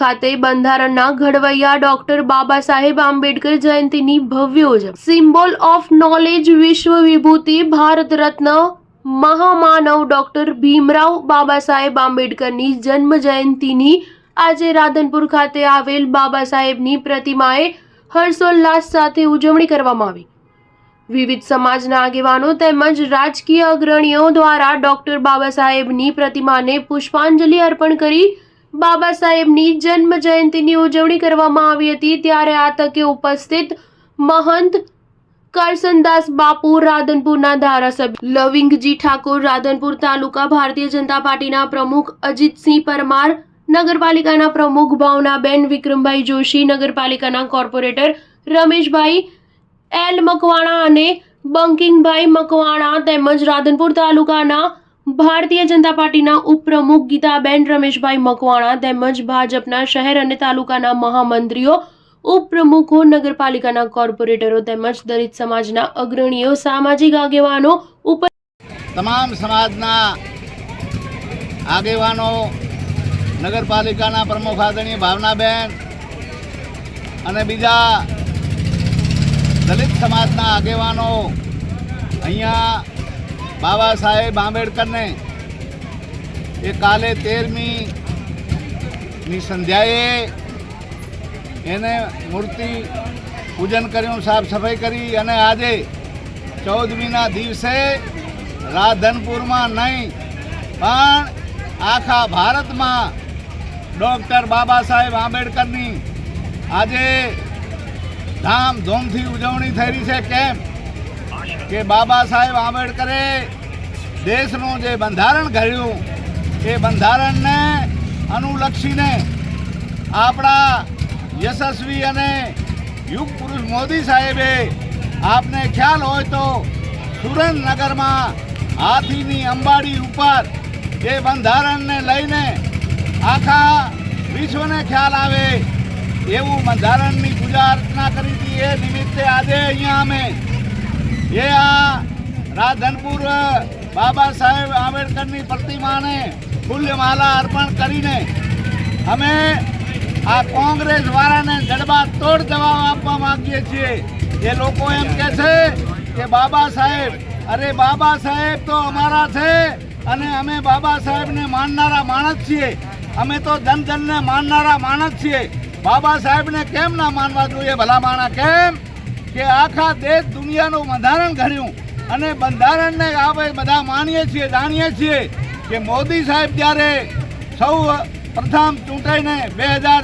ખાતે બંધારણના ઘડવૈયા ડોક્ટર બાબા સાહેબ આંબેડકર જયંતિની ભવ્ય ઉજવણી. સિમ્બોલ ઓફ નોલેજ વિશ્વ વિભૂતિ, ભારત રત્ન, મહામાનવ ડોક્ટર ભીમરાવ બાબા સાહેબ આંબેડકરની જન્મ જયંતિની આજે રાધનપુર ખાતે આવેલ બાબા સાહેબની પ્રતિમાએ હર્ષોલ્લાસ સાથે ઉજવણી કરવામાં આવી. વિવિધ સમાજના આગેવાનો તેમજ રાજકીય અગ્રણીઓ દ્વારા ડોક્ટર બાબા સાહેબની પ્રતિમાને પુષ્પાંજલિ અર્પણ કરી બાબા સાહેબની જન્મ જયંતિની ઉજવણી કરવામાં આવી હતી. ત્યારે આ તકે ઉપસ્થિત મહંત કરસનદાસ બાપુ રાધનપુરના ધારાસભ્ય. લવિંગજી ઠાકોર રાધનપુર તાલુકા ભારતીય જનતા પાર્ટીના પ્રમુખ અજીતસિંહ પરમાર, નગરપાલિકાના પ્રમુખ ભાવનાબેન વિક્રમભાઈ જોશી, નગરપાલિકાના કોર્પોરેટર રમેશભાઈ એલ મકવાણા અને બંકિંગભાઈ મકવાણા તેમજ રાધનપુર તાલુકાના ભારતીય જનતા પાર્ટીના ઉપપ્રમુખ ગીતાબેન રમેશભાઈ મકવાણા તેમજ ભાજપના શહેર અને તાલુકાના મહામંત્રીઓ, ઉપપ્રમુખો, નગરપાલિકાના કોર્પોરેટરો તેમજ દલિત સમાજના અગ્રણીઓ, સામાજિક આગેવાનો ઉપર તમામ સમાજના આગેવાનો, નગરપાલિકાના પ્રમુખ આદરણીય ભાવનાબેન અને બીજા દલિત સમાજના આગેવાનો અહીંયા બાબા સાહેબ આંબેડકરને એ કાલે તેરમી ની સંધ્યાએ એને મૂર્તિ પૂજન કર્યું સાફ સફાઈ કરી અને આજે ચૌદમીના દિવસે રાધનપુરમાં નહીં, પણ આખા ભારતમાં ડૉક્ટર બાબા સાહેબ આંબેડકરની આજે ધામધૂમથી ઉજવણી થઈ રહી છે. કેમ? કે બાબા સાહેબ આંબેડકરે દેશનું જે બંધારણ ઘડ્યું, એ બંધારણને અનુલક્ષીને આપણા યશસ્વી અને યુગ પુરુષ મોદી સાહેબે આપને ખ્યાલ હોય તો સુરેન્દ્રનગરમાં હાથીની અંબાડી ઉપર એ બંધારણને લઈને આખા વિશ્વને ખ્યાલ આવે એવું બંધારણની પૂજા અર્ચના કરી હતી. એ નિમિત્તે આજે અહીંયા અમે એ આ રાધનપુર, બાબા સાહેબ આંબેડકરની પ્રતિમાને ફૂલ્યમાલા અર્પણ કરીને અમે આ કોંગ્રેસ વાળાને જડબા તોડ જવાબ આપવા માંગીએ છીએ. એ લોકો એમ કે છે કે બાબા સાહેબ, અરે બાબા સાહેબ તો અમારા છે અને અમે બાબા સાહેબને માનનારા માણસ છીએ. અમે તો જન જનને માનનારા માણસ છીએ. બાબા સાહેબને કેમ ના માનવા જોઈએ? ભલા માણા કેમ? કે આખા દેશ દુનિયાનું બંધારણ ઘડ્યું. અને બંધારણને આપણે બધા માનીએ છીએ, જાણીએ છીએ કે મોદી સાહેબ જ્યારે સૌ પ્રથમ ચૂંટાઈને બે હજાર